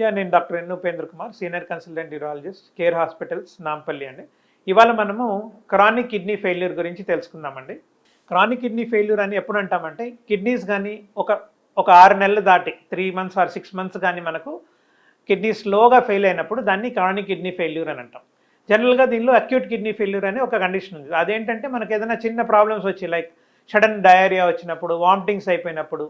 Yeah నేను doctor N Upendra Kumar senior consultant urologist Care hospitals Nampally అండి. ఇవాళ మనము క్రానిక్ కిడ్నీ ఫెయిల్యూర్ గురించి తెలుసుకుందామండి. క్రానిక్ కిడ్నీ ఫెయిల్యూర్ అని ఎప్పుడు అంటామంటే కిడ్నీస్ కానీ ఒక ఒక ఆరు నెలలు దాటి three months or six months కానీ మనకు కిడ్నీ స్లోగా ఫెయిల్ అయినప్పుడు దాన్ని క్రానిక్ కిడ్నీ ఫెయిల్యూర్ అని అంటాం. జనరల్గా దీనిలో అక్యూట్ కిడ్నీ ఫెయిల్యూర్ అని ఒక కండిషన్ ఉంది. అదేంటంటే మనకి ఏదైనా చిన్న ప్రాబ్లమ్స్ వచ్చి లైక్ సడన్ డయేరియా వచ్చినప్పుడు వామిటింగ్స్ అయిపోయినప్పుడు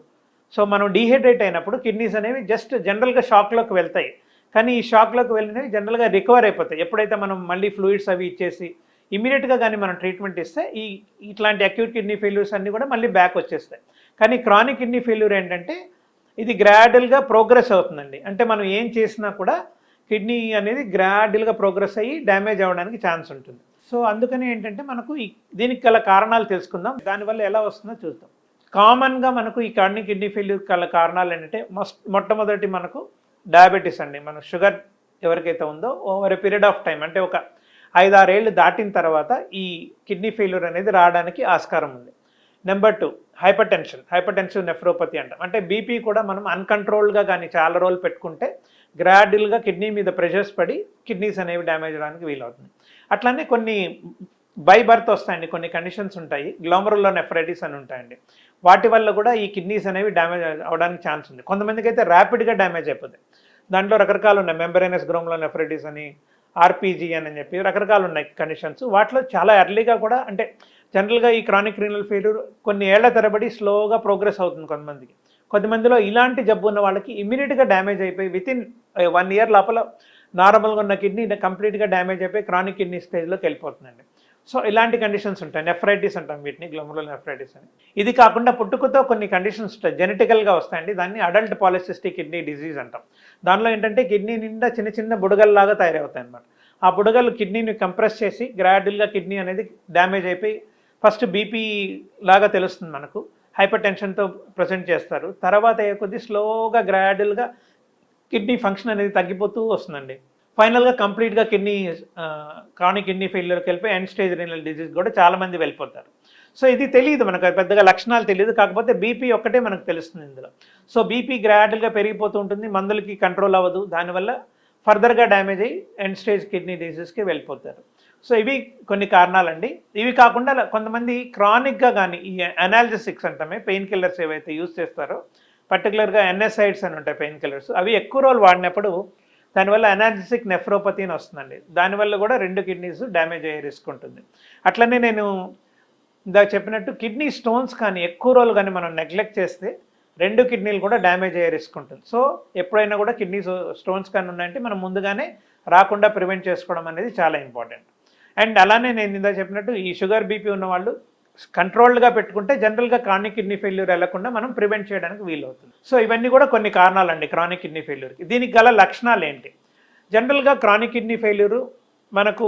సో మనం డీహైడ్రేట్ అయినప్పుడు కిడ్నీస్ అనేవి జస్ట్ జనరల్గా షాక్లోకి వెళ్తాయి. కానీ ఈ షాక్లోకి వెళ్ళినవి జనరల్గా రికవర్ అయిపోతాయి. ఎప్పుడైతే మనం మళ్ళీ ఫ్లూయిడ్స్ అవి ఇచ్చేసి ఇమీడియట్గా కానీ మనం ట్రీట్మెంట్ ఇస్తే ఈ ఇట్లాంటి అక్యూట్ కిడ్నీ ఫెయిల్యూర్స్ అన్నీ కూడా మళ్ళీ బ్యాక్ వచ్చేస్తాయి. కానీ క్రానిక్ కిడ్నీ ఫెయిల్యూర్ ఏంటంటే ఇది గ్రాడ్యువల్గా ప్రోగ్రెస్ అవుతుందండి. అంటే మనం ఏం చేసినా కూడా కిడ్నీ అనేది గ్రాడ్యువల్గా ప్రోగ్రెస్ అయ్యి డ్యామేజ్ అవ్వడానికి ఛాన్స్ ఉంటుంది. సో అందుకని ఏంటంటే మనకు దీనికి గల కారణాలు తెలుసుకుందాం. దానివల్ల ఎలా వస్తుందో చూద్దాం. కామన్గా మనకు ఈ కర్నీ కిడ్నీ ఫెయిల్యూర్ గల కారణాలు ఏంటంటే మస్ట్ మొట్టమొదటి మనకు డయాబెటీస్ అండి. మన షుగర్ ఎవరికైతే ఉందో over a period of time అంటే ఒక ఐదారేళ్ళు దాటిన తర్వాత ఈ కిడ్నీ ఫెయిల్యూర్ అనేది రావడానికి ఆస్కారం ఉంది. Number two hypertension hypertension nephropathy అంటాం. అంటే బీపీ కూడా మనం అన్కంట్రోల్గా కానీ చాలా రోజులు పెట్టుకుంటే గ్రాడ్యువల్గా కిడ్నీ మీద ప్రెషర్స్ పడి కిడ్నీస్ అనేవి డ్యామేజ్ అవడానికి వీలవుతుంది. అట్లానే కొన్ని బై బర్త్ వస్తాయండి. కొన్ని కండిషన్స్ ఉంటాయి. గ్లోమరులో నెఫ్రైటిస్ అని ఉంటాయండి. వాటి వల్ల కూడా ఈ కిడ్నీస్ అనేవి డ్యామేజ్ అవడానికి ఛాన్స్ ఉంది. కొంతమందికి అయితే ర్యాపిడ్గా డ్యామేజ్ అయిపోతుంది దాంట్లో రకరకాలు ఉన్నాయి. మెంబరైనస్ గ్రోమ్లో నెఫ్రైటిస్ అని ఆర్పీజీ అని చెప్పి రకరకాలు ఉన్నాయి కండిషన్స్. వాటిలో చాలా ఎర్లీగా కూడా అంటే జనరల్గా ఈ క్రానిక్ రీనల్ ఫెయిల్యూర్ కొన్ని ఏళ్ళ తరబడి స్లోగా ప్రోగ్రెస్ అవుతుంది కొంతమందికి. కొంతమందిలో ఇలాంటి జబ్బు ఉన్న వాళ్ళకి ఇమీడియట్గా డ్యామేజ్ అయిపోయి వితిన్ వన్ ఇయర్ లోపల నార్మల్గా ఉన్న కిడ్నీ కంప్లీట్గా డ్యామేజ్ అయిపోయి క్రానిక్ కిడ్నీ స్టేజ్లోకి వెళ్ళిపోతుందండి. సో ఇలాంటి కండిషన్స్ ఉంటాయి. నెఫ్రైటిస్ అంటాం వీటిని గ్లోమరల్ నెఫ్రైటిస్ అని. ఇది కాకుండా పుట్టుకతో కొన్ని కండిషన్స్ ఉంటాయి. జెనెటికల్గా వస్తాయండి. దాన్ని అడల్ట్ పాలిసిస్టిక్ కిడ్నీ డిజీజ్ అంటాం. దానిలో ఏంటంటే కిడ్నీ నిండా చిన్న చిన్న బుడగల్లాగా తయారవుతాయి అన్నమాట ఆ బుడగలు కిడ్నీని కంప్రెస్ చేసి గ్రాడ్యువల్గా కిడ్నీ అనేది డ్యామేజ్ అయిపోయి ఫస్ట్ బీపీ లాగా తెలుస్తుంది మనకు. హైపర్ టెన్షన్తో ప్రజెంట్ చేస్తారు. తర్వాత అయ్యే కొద్దీ స్లోగా గ్రాడ్యువల్గా కిడ్నీ ఫంక్షన్ అనేది తగ్గిపోతూ వస్తుందండి. ఫైనల్గా కంప్లీట్గా కిడ్నీ క్రానిక్ కిడ్నీ ఫెయిల్యూర్కి వెళ్ళిపోయి ఎండ్ స్టేజ్ రీనల్ డిజీజ్ కూడా చాలామంది వెళ్ళిపోతారు. సో ఇది తెలియదు మనకు పెద్దగా లక్షణాలు తెలియదు కాకపోతే బీపీ ఒక్కటే మనకు తెలుస్తుంది ఇందులో. సో బీపీ గ్రాడ్యువల్గా పెరిగిపోతూ ఉంటుంది మందులకి కంట్రోల్ అవ్వదు. దానివల్ల ఫర్దర్గా డ్యామేజ్ అయ్యి ఎండ్ స్టేజ్ కిడ్నీ డిసీజ్కి వెళ్ళిపోతారు. సో ఇవి కొన్ని కారణాలండి. ఇవి కాకుండా కొంతమంది క్రానిక్గా కానీ ఈ అనాలిసిక్స్ అంటామే పెయిన్ కిల్లర్స్ ఏవైతే యూజ్ చేస్తారో పర్టికులర్గా ఎన్ఎస్ఐడ్స్ అని ఉంటాయి పెయిన్ కిల్లర్స్ అవి ఎక్కువ రోజులు వాడినప్పుడు దానివల్ల అనాలిసిక్ నెఫ్రోపతి అని వస్తుందండి. దానివల్ల కూడా రెండు కిడ్నీస్ డ్యామేజ్ అయ్యే రిస్క్ ఉంటుంది. అట్లనే నేను ఇందాక చెప్పినట్టు కిడ్నీ స్టోన్స్ కానీ ఎక్కువ రోజులు కానీ మనం నెగ్లెక్ట్ చేస్తే రెండు కిడ్నీలు కూడా డ్యామేజ్ అయ్యే రిస్క్ ఉంటుంది. సో ఎప్పుడైనా కూడా కిడ్నీ స్టోన్స్ కానీ ఉన్నాయంటే మనం ముందుగానే రాకుండా ప్రివెంట్ చేసుకోవడం అనేది చాలా ఇంపార్టెంట్. అండ్ అలానే నేను ఇందా చెప్పినట్టు ఈ షుగర్ బీపీ ఉన్నవాళ్ళు కంట్రోల్డ్గా పెట్టుకుంటే జనరల్గా క్రానిక్ కిడ్నీ ఫెయిల్యూర్ వెళ్ళకుండా మనం ప్రివెంట్ చేయడానికి వీలవుతుంది. సో ఇవన్నీ కూడా కొన్ని కారణాలండి క్రానిక్ కిడ్నీ ఫెయిల్యూర్కి దీనికి గల లక్షణాలు ఏంటి? జనరల్గా క్రానిక్ కిడ్నీ ఫెయిల్యూరు మనకు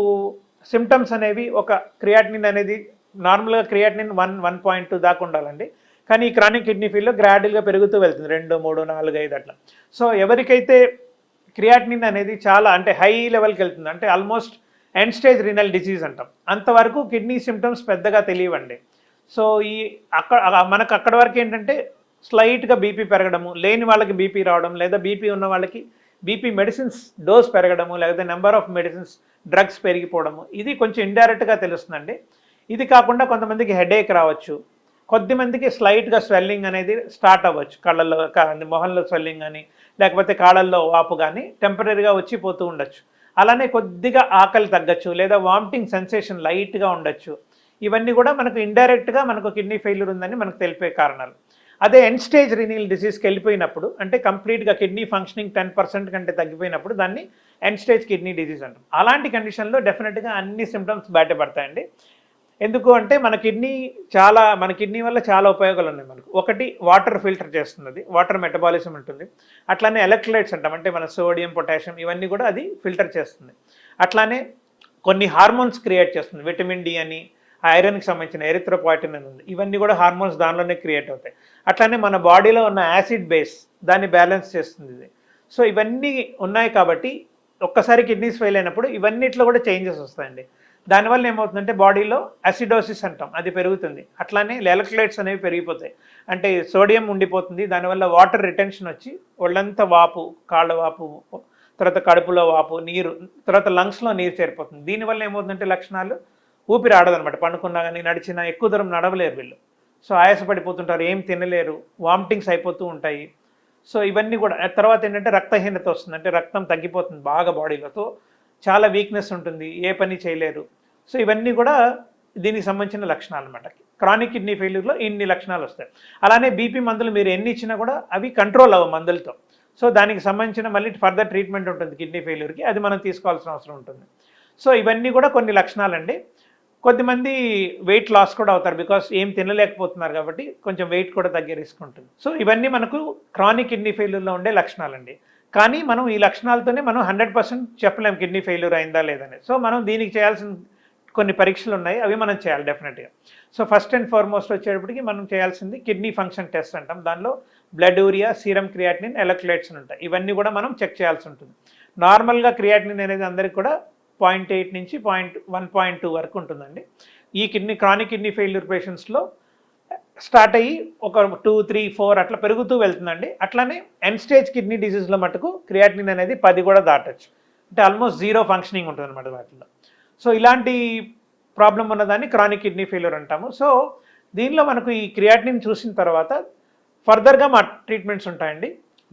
సిమ్టమ్స్ అనేవి ఒక క్రియాటినిన్ అనేది నార్మల్గా creatinine one one point two దాకా ఉండాలండి. కానీ ఈ క్రానిక్ కిడ్నీ ఫెయిల్యూర్ గ్రాడ్యువల్గా పెరుగుతూ వెళ్తుంది. రెండు మూడు నాలుగు ఐదు అట్లా. సో ఎవరికైతే క్రియాటినిన్ అనేది చాలా అంటే హై లెవెల్కి వెళ్తుంది. అంటే almost end stage renal disease అంటాం. అంతవరకు కిడ్నీ సిమ్టమ్స్ పెద్దగా తెలియవండి. సో ఈ అక్కడ మనకు అక్కడ వరకు ఏంటంటే స్లైట్గా బీపీ పెరగడము లేని వాళ్ళకి బీపీ రావడం లేదా బీపీ ఉన్న వాళ్ళకి బీపీ మెడిసిన్స్ డోస్ పెరగడము లేకపోతే నెంబర్ ఆఫ్ మెడిసిన్స్ డ్రగ్స్ పెరిగిపోవడము ఇది కొంచెం ఇండైరెక్ట్గా తెలుస్తుందండి. ఇది కాకుండా కొంతమందికి హెడేక్ రావచ్చు. కొద్ది మందికి స్లైట్గా స్వెల్లింగ్ అనేది స్టార్ట్ అవ్వచ్చు. కళ్ళల్లో మొహంలో స్వెల్లింగ్ కానీ లేకపోతే కాళ్ళల్లో వాపు కానీ టెంపరీగా వచ్చి పోతూ ఉండొచ్చు. అలానే కొద్దిగా ఆకలి తగ్గచ్చు లేదా వామిటింగ్ సెన్సేషన్ లైట్గా ఉండొచ్చు. ఇవన్నీ కూడా మనకు ఇండైరెక్ట్గా మనకు కిడ్నీ ఫెయిల్యూర్ ఉందని మనకు తెలిపే కారణాలు. అదే ఎండ్ స్టేజ్ రినీల్ డిసీజ్కి వెళ్ళిపోయినప్పుడు అంటే కంప్లీట్గా కిడ్నీ ఫంక్షనింగ్ టెన్ పర్సెంట్ కంటే తగ్గిపోయినప్పుడు దాన్ని ఎండ్ స్టేజ్ కిడ్నీ డిసీజ్ అంటాం. అలాంటి కండిషన్లో డెఫినెట్గా అన్ని సిమ్టమ్స్ బయటపడతాయండి. ఎందుకు అంటే మన కిడ్నీ చాలా మన కిడ్నీ వల్ల చాలా ఉపయోగాలు ఉన్నాయి మనకు. ఒకటి వాటర్ ఫిల్టర్ చేస్తున్నది వాటర్ మెటబాలిజం ఉంటుంది. అట్లానే ఎలక్ట్రోలైట్స్ అంటాం అంటే మన సోడియం పొటాషియం ఇవన్నీ కూడా అది ఫిల్టర్ చేస్తుంది. అట్లానే కొన్ని హార్మోన్స్ క్రియేట్ చేస్తుంది విటమిన్ డి అని ఐరన్కి సంబంధించిన ఎరిథ్రోపాయిటిన్ అని ఉంది. ఇవన్నీ కూడా హార్మోన్స్ దానిలోనే క్రియేట్ అవుతాయి. అట్లానే మన బాడీలో ఉన్న యాసిడ్ బేస్ దాన్ని బ్యాలెన్స్ చేస్తుంది ఇది. సో ఇవన్నీ ఉన్నాయి కాబట్టి ఒక్కసారి కిడ్నీస్ ఫెయిల్ అయినప్పుడు ఇవన్నిట్లో కూడా చేంజెస్ వస్తాయండి. దానివల్ల ఏమవుతుందంటే బాడీలో అసిడోసిస్ అంటాం అది పెరుగుతుంది. అట్లానే లెలక్లైట్స్ అనేవి పెరిగిపోతాయి. అంటే సోడియం ఉండిపోతుంది దానివల్ల వాటర్ రిటెన్షన్ వచ్చి ఒళ్ళంతా వాపు కాళ్ళ వాపు తర్వాత కడుపులో వాపు నీరు తర్వాత లంగ్స్లో నీరు చేరిపోతుంది. దీనివల్ల ఏమవుతుందంటే లక్షణాలు? ఊపిరి ఆడదనమాట పండుకున్నా కానీ నడిచినా ఎక్కువ దూరం నడవలేరు వీళ్ళు. సో ఆయాసపడిపోతుంటారు ఏం తినలేరు వామిటింగ్స్ అయిపోతూ ఉంటాయి. సో ఇవన్నీ కూడా తర్వాత ఏంటంటే రక్తహీనత వస్తుంది. అంటే రక్తం తగ్గిపోతుంది బాగా బాడీలో సో చాలా వీక్నెస్ ఉంటుంది. ఏ పని చేయలేరు. సో ఇవన్నీ కూడా దీనికి సంబంధించిన లక్షణాలు అనమాట క్రానిక్ కిడ్నీ ఫెయిల్యూర్లో ఇన్ని లక్షణాలు వస్తాయి. అలానే బీపీ మందులు మీరు ఎన్ని ఇచ్చినా కూడా అవి కంట్రోల్ అవ్వ మందులతో. సో దానికి సంబంధించిన మళ్ళీ ఫర్దర్ ట్రీట్మెంట్ ఉంటుంది కిడ్నీ ఫెయిల్యూర్కి అది మనం తీసుకోవాల్సిన అవసరం ఉంటుంది. సో ఇవన్నీ కూడా కొన్ని లక్షణాలండి. కొద్దిమంది వెయిట్ లాస్ కూడా అవుతారు బికాస్ ఏం తినలేకపోతున్నారు కాబట్టి కొంచెం వెయిట్ కూడా తగ్గే రిస్క్ ఉంటుంది. సో ఇవన్నీ మనకు క్రానిక్ కిడ్నీ ఫెయిల్యూర్లో ఉండే లక్షణాలండి. కానీ మనం ఈ లక్షణాలతోనే మనం హండ్రెడ్ పర్సెంట్ చెప్పలేం కిడ్నీ ఫెయిల్యూర్ అయిందా లేదని సో మనం దీనికి చేయాల్సిన కొన్ని పరీక్షలు ఉన్నాయి అవి మనం చేయాలి డెఫినెట్గా సో ఫస్ట్ అండ్ ఫార్మోస్ట్ వచ్చేటప్పటికి మనం చేయాల్సింది కిడ్నీ ఫంక్షన్ టెస్ట్ అంటాం. దానిలో blood urea serum creatinine electrolytes ఉంటాయి. ఇవన్నీ కూడా మనం చెక్ చేయాల్సి ఉంటుంది. నార్మల్గా క్రియాటినిన్ అనేది అందరికి కూడా పాయింట్ ఎయిట్ నుంచి పాయింట్ వన్ పాయింట్ టూ వరకు ఉంటుందండి. ఈ కిడ్నీ క్రానిక్ కిడ్నీ ఫెయిల్యూర్ పేషెంట్స్లో స్టార్ట్ అయ్యి ఒక టూ త్రీ ఫోర్ అట్లా పెరుగుతూ వెళ్తుందండి. అట్లానే ఎండ్ స్టేజ్ కిడ్నీ డిసీజ్లో మటుకు క్రియాటినిన్ అనేది పది కూడా దాటచ్చు. అంటే ఆల్మోస్ట్ జీరో ఫంక్షనింగ్ ఉంటుంది అనమాట వాటిలో. సో ఇలాంటి ప్రాబ్లం ఉన్నదాన్ని క్రానిక్ కిడ్నీ ఫెయిల్యూర్ అంటాము. సో దీనిలో మనకు ఈ క్రియాటినిన్ చూసిన తర్వాత ఫర్దర్గా మా ట్రీట్మెంట్స్ ఉంటాయండి.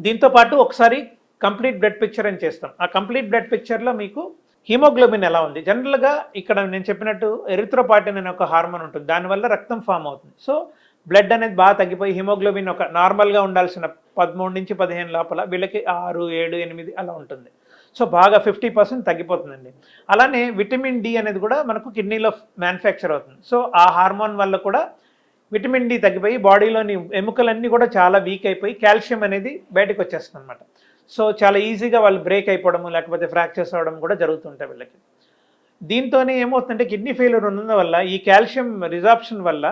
దీంతో పాటు ఒకసారి కంప్లీట్ బ్లడ్ పిక్చర్ అని చేస్తాం. ఆ కంప్లీట్ బ్లడ్ పిక్చర్లో మీకు హీమోగ్లోబిన్ ఎలా ఉంది? జనరల్గా ఇక్కడ నేను చెప్పినట్టు ఎరిత్రోపాటిన్ అనే ఒక హార్మోన్ ఉంటుంది. దానివల్ల రక్తం ఫామ్ అవుతుంది. సో బ్లడ్ అనేది బాగా తగ్గిపోయి హిమోగ్లోబిన్ ఒక నార్మల్గా ఉండాల్సిన పదమూడు నుంచి పదిహేను లోపల వీళ్ళకి ఆరు ఏడు ఎనిమిది అలా ఉంటుంది. సో బాగా ఫిఫ్టీ పర్సెంట్ తగ్గిపోతుందండి. అలానే విటమిన్ డి అనేది కూడా మనకు కిడ్నీలో మ్యానుఫ్యాక్చర్ అవుతుంది. సో ఆ హార్మోన్ వల్ల కూడా విటమిన్ డి తగ్గిపోయి బాడీలోని ఎముకలన్నీ కూడా చాలా వీక్ అయిపోయి కాల్షియం అనేది బయటకు వచ్చేస్తుంది అనమాట సో చాలా ఈజీగా వాళ్ళు బ్రేక్ అయిపోవడము లేకపోతే ఫ్రాక్చర్స్ అవ్వడం కూడా జరుగుతుంటాయి వీళ్ళకి. దీంతోనే ఏమవుతుందంటే కిడ్నీ ఫెయిల్యూర్ ఉన్నందు వల్ల ఈ కాల్షియం రిజార్ప్షన్ వల్ల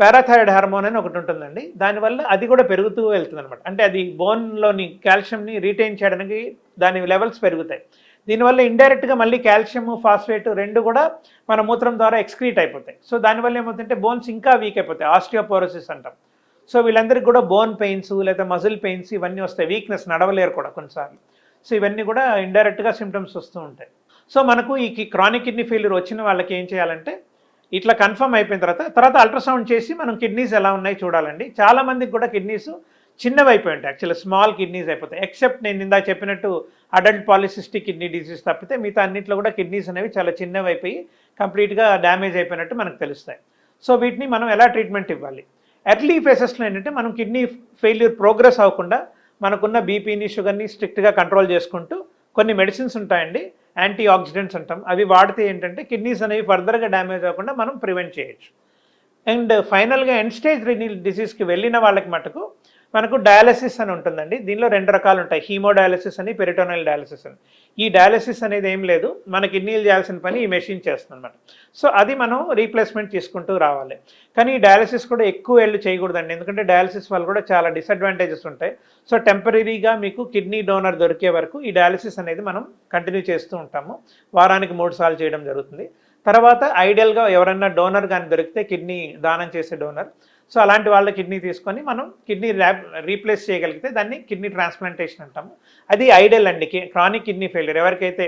పారాథైరాయిడ్ హార్మోన్ అని ఒకటి ఉంటుందండి. దానివల్ల అది కూడా పెరుగుతూ వెళ్తుంది అనమాట అంటే అది బోన్లోని కాల్షియంని రీటైన్ చేయడానికి దాని లెవెల్స్ పెరుగుతాయి. దీనివల్ల ఇండైరెక్ట్గా మళ్ళీ కాల్షియం ఫాస్ఫేట్ రెండు కూడా మన మూత్రం ద్వారా ఎక్స్క్రీట్ అయిపోతాయి. సో దానివల్ల ఏమవుతుంటే బోన్స్ ఇంకా వీక్ అయిపోతాయి. ఆస్టియోపోరోసిస్ అంటాం. సో వీళ్ళందరికీ కూడా బోన్ పెయిన్స్ లేదా మజిల్ పెయిన్స్ ఇవన్నీ వస్తాయి. వీక్నెస్ నడవలేరు కూడా కొన్నిసార్లు. సో ఇవన్నీ కూడా ఇండైరెక్ట్గా సిమ్టమ్స్ వస్తూ ఉంటాయి. సో మనకు ఈ క్రానిక్ కిడ్నీ ఫెయిల్యూర్ వచ్చిన వాళ్ళకి ఏం చేయాలంటే ఇట్లా కన్ఫర్మ్ అయిపోయిన తర్వాత తర్వాత అల్ట్రాసౌండ్ చేసి మనం కిడ్నీస్ ఎలా ఉన్నాయి చూడాలండి. చాలా మందికి కూడా కిడ్నీస్ చిన్నవి అయిపోయి ఉంటాయి. యాక్చువల్లీ స్మాల్ కిడ్నీస్ అయిపోతాయి. ఎక్సెప్ట్ నేను ఇందాక చెప్పినట్టు అడల్ట్ పాలిసిస్టిక్ కిడ్నీ డిసీజ్ తప్పితే మిగతా అన్నింటిలో కూడా కిడ్నీస్ అనేవి చాలా చిన్నవి అయిపోయి కంప్లీట్గా డ్యామేజ్ అయిపోయినట్టు మనకు తెలుస్తాయి. సో వీటిని మనం ఎలా ట్రీట్మెంట్ ఇవ్వాలి? ఎర్లీ ఫేసెస్లో ఏంటంటే మనం కిడ్నీ ఫెయిల్యూర్ ప్రోగ్రెస్ అవ్వకుండా మనకున్న బీపీని షుగర్ని స్ట్రిక్ట్గా కంట్రోల్ చేసుకుంటూ కొన్ని మెడిసిన్స్ ఉంటాయండి. యాంటీ ఆక్సిడెంట్స్ అంటాం. అవి వాడితే ఏంటంటే కిడ్నీస్ అనేవి ఫర్దర్గా డ్యామేజ్ అవ్వకుండా మనం ప్రివెంట్ చేయొచ్చు. అండ్ ఫైనల్గా ఎండ్ స్టేజ్ రినీల్ డిసీజ్కి వెళ్ళిన వాళ్ళకి మటుకు మనకు డయాలసిస్ అని ఉంటుందండి. దీనిలో రెండు రకాలు ఉంటాయి. హీమోడయాలసిస్ అని పెరిటోనల్ డయాలసిస్ అని. ఈ డయాలసిస్ అనేది ఏం లేదు. మన కిడ్నీలు చేయాల్సిన పని ఈ మెషిన్ చేస్తుంది అనమాట సో అది మనం రీప్లేస్మెంట్ తీసుకుంటూ రావాలి. కానీ ఈ డయాలసిస్ కూడా ఎక్కువ ఏళ్ళు చేయకూడదండి. ఎందుకంటే డయాలసిస్ వల్ల కూడా చాలా డిసడ్వాంటేజెస్ ఉంటాయి. సో టెంపరీగా మీకు కిడ్నీ డోనర్ దొరికే వరకు ఈ డయాలసిస్ అనేది మనం కంటిన్యూ చేస్తూ ఉంటాము. వారానికి మూడు సార్లు చేయడం జరుగుతుంది. తర్వాత ఐడియల్గా ఎవరైనా డోనర్ కానీ దొరికితే కిడ్నీ దానం చేసే డోనర్. సో అలాంటి వాళ్ళ కిడ్నీ తీసుకొని మనం కిడ్నీ ర్యాప్ రీప్లేస్ చేయగలిగితే దాన్ని కిడ్నీ ట్రాన్స్ప్లాంటేషన్ అంటాము. అది ఐడియల్ అండి. Chronic kidney failure. ఎవరికైతే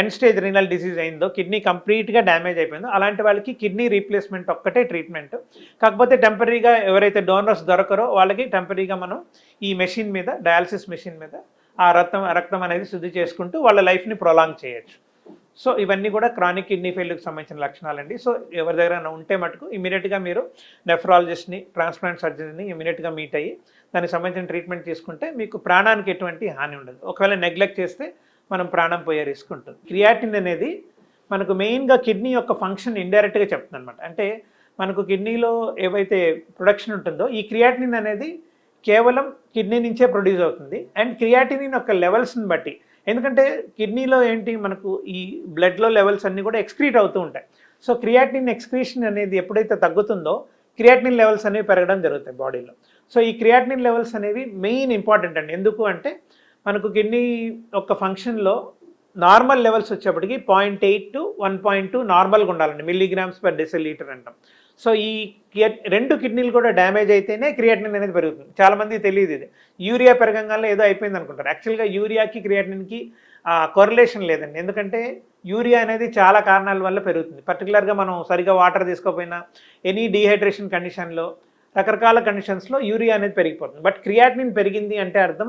ఎండ్ స్టేజ్ రీనల్ డిసీజ్ అయిందో కిడ్నీ కంప్లీట్గా డ్యామేజ్ అయిపోయిందో అలాంటి వాళ్ళకి కిడ్నీ రీప్లేస్మెంట్ ఒక్కటే ట్రీట్మెంట్. కాకపోతే టెంపరీగా ఎవరైతే డోనర్స్ దొరకరో వాళ్ళకి టెంపరీగా మనం ఈ మెషిన్ మీద డయాలసిస్ మెషిన్ మీద ఆ రక్తం రక్తం అనేది శుద్ధి చేసుకుంటూ వాళ్ళ లైఫ్ని ప్రొలాంగ్ చేయొచ్చు. సో ఇవన్నీ కూడా క్రానిక్ కిడ్నీ ఫెయిల్కి సంబంధించిన లక్షణాలండి. సో ఎవరి దగ్గర ఉంటే మటుకు ఇమీడియట్గా మీరు నెఫ్రాలజిస్ట్ని ట్రాన్స్ప్లాంట్ సర్జరీని ఇమీడియట్గా మీట్ అయ్యి దానికి సంబంధించిన ట్రీట్మెంట్ తీసుకుంటే మీకు ప్రాణానికి ఎటువంటి హాని ఉండదు. ఒకవేళ నెగ్లెక్ట్ చేస్తే మనం ప్రాణం పోయే రిస్క్ ఉంటుంది. క్రియాటిన్ అనేది మనకు మెయిన్గా కిడ్నీ యొక్క ఫంక్షన్ ఇండైరెక్ట్గా చెప్తుంది అనమాట అంటే మనకు కిడ్నీలో ఏవైతే ప్రొడక్షన్ ఉంటుందో ఈ క్రియాటినిన్ అనేది కేవలం కిడ్నీ నుంచే ప్రొడ్యూస్ అవుతుంది. అండ్ క్రియాటినిన్ యొక్క లెవెల్స్ని బట్టి ఎందుకంటే కిడ్నీలో ఏంటి మనకు ఈ బ్లడ్లో లెవెల్స్ అన్నీ కూడా ఎక్స్క్రీట్ అవుతూ ఉంటాయి. సో క్రియాటిన్ ఎక్స్క్రీషన్ అనేది ఎప్పుడైతే తగ్గుతుందో క్రియాటిన్ లెవెల్స్ అనేవి పెరగడం జరుగుతాయి బాడీలో. సో ఈ క్రియాటిన్ లెవెల్స్ అనేవి మెయిన్ ఇంపార్టెంట్ అండి. ఎందుకు అంటే మనకు కిడ్నీ యొక్క ఫంక్షన్లో నార్మల్ లెవెల్స్ వచ్చేప్పటికి point eight to one point two నార్మల్గా ఉండాలండి. మిల్లీగ్రామ్స్ పర్ డెసిలీటర్ అంటాం. సో ఈ రెండు కిడ్నీలు కూడా డ్యామేజ్ అయితేనే క్రియాటినిన్ అనేది పెరుగుతుంది. చాలామంది తెలియదు ఇది. యూరియా పెరగంగానే ఏదో అయిపోయింది అనుకుంటారు. యాక్చువల్గా యూరియాకి క్రియాటినిన్కి కొరలేషన్ లేదండి. ఎందుకంటే యూరియా అనేది చాలా కారణాల వల్ల పెరుగుతుంది. పర్టికులర్గా మనం సరిగా వాటర్ తీసుకోకపోయినా ఎనీ డీహైడ్రేషన్ కండిషన్లో రకరకాల కండిషన్స్లో యూరియా అనేది పెరిగిపోతుంది. బట్ క్రియాటినిన్ పెరిగింది అంటే అర్థం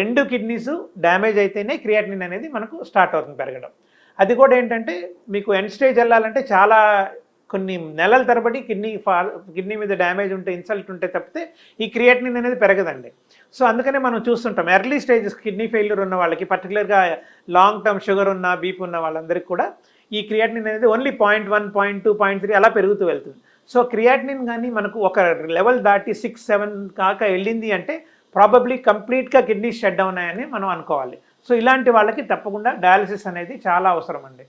రెండు కిడ్నీస్ డ్యామేజ్ అయితేనే క్రియాటినిన్ అనేది మనకు స్టార్ట్ అవుతుంది పెరగడం. అది కూడా ఏంటంటే మీకు ఎండ్ స్టేజ్ వెళ్ళాలంటే చాలా కొన్ని నెలల తరబడి కిడ్నీ ఫాల్ కిడ్నీ మీద డ్యామేజ్ ఉంటే ఇన్సల్ట్ ఉంటే తప్పితే ఈ క్రియాటినిన్ అనేది పెరగదండి. సో అందుకనే మనం చూస్తుంటాం ఎర్లీ స్టేజెస్ కిడ్నీ ఫెయిల్యూర్ ఉన్న వాళ్ళకి పర్టికులర్గా లాంగ్ టర్మ్ షుగర్ ఉన్న బీపీ ఉన్న వాళ్ళందరికీ కూడా ఈ క్రియాటినిన్ అనేది only point one point two point three అలా పెరుగుతూ వెళ్తుంది. సో క్రియాటినిన్ కానీ మనకు ఒక లెవెల్ దాటి సిక్స్ సెవెన్ కాక వెళ్ళింది అంటే ప్రాబబ్లీ కంప్లీట్గా కిడ్నీ షట్ డౌన్ అయ్యని మనం అనుకోవాలి. సో ఇలాంటి వాళ్ళకి తప్పకుండా డయాలసిస్ అనేది చాలా అవసరం అండి